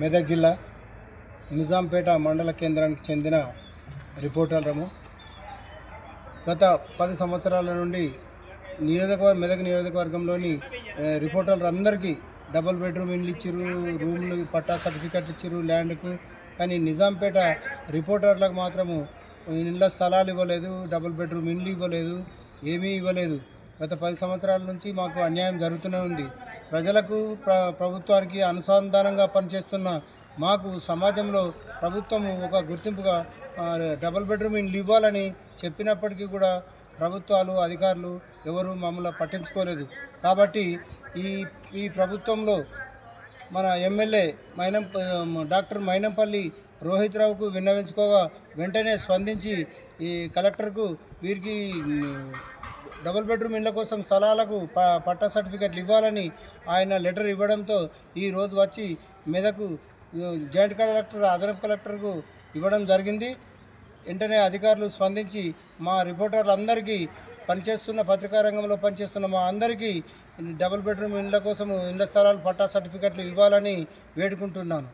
మెదక్ జిల్లా నిజాంపేట మండల కేంద్రానికి చెందిన రిపోర్టర్లము. గత పది సంవత్సరాల నుండి నియోజకవర్గ మెదక్ నియోజకవర్గంలోని రిపోర్టర్లు అందరికీ డబుల్ బెడ్రూమ్ ఇండ్లు ఇచ్చిర్రు రూమ్లు పట్టా సర్టిఫికెట్ ఇచ్చారు ల్యాండ్కు. కానీ నిజాంపేట రిపోర్టర్లకు మాత్రము ఇళ్ళ స్థలాలు ఇవ్వలేదు డబుల్ బెడ్రూమ్ ఇండ్లు ఇవ్వలేదు ఏమీ ఇవ్వలేదు. గత పది సంవత్సరాల నుంచి మాకు అన్యాయం జరుగుతూనే ఉంది. ప్రజలకు ప్ర ప్రభుత్వానికి అనుసంధానంగా పనిచేస్తున్న మాకు సమాజంలో ప్రభుత్వం ఒక గుర్తింపుగా డబల్ డబుల్ బెడ్రూమ్ ఇండ్లు ఇవ్వాలని చెప్పినప్పటికీ కూడా ప్రభుత్వాలు అధికారులు ఎవరు మమ్మల్ని పట్టించుకోలేదు. కాబట్టి ఈ ఈ ప్రభుత్వంలో మన ఎమ్మెల్యే మైనం డాక్టర్ మైనంపల్లి రోహిత్ రావుకు విన్నవించుకోగా వెంటనే స్పందించి ఈ కలెక్టర్కు వీరికి డబుల్ బెడ్రూమ్ ఇళ్ళ కోసం స్థలాలకు ప పట్టా సర్టిఫికెట్లు ఇవ్వాలని ఆయన లెటర్ ఇవ్వడంతో ఈ రోజు వచ్చి మెదకు జాయింట్ కలెక్టర్ అదనపు కలెక్టర్కు ఇవ్వడం జరిగింది. వెంటనే అధికారులు స్పందించి మా రిపోర్టర్లందరికీ పనిచేస్తున్న పత్రికా రంగంలో పనిచేస్తున్న మా అందరికీ డబుల్ బెడ్రూమ్ ఇళ్ళ కోసం ఇళ్ళ స్థలాలు పట్టా సర్టిఫికెట్లు ఇవ్వాలని వేడుకుంటున్నాను.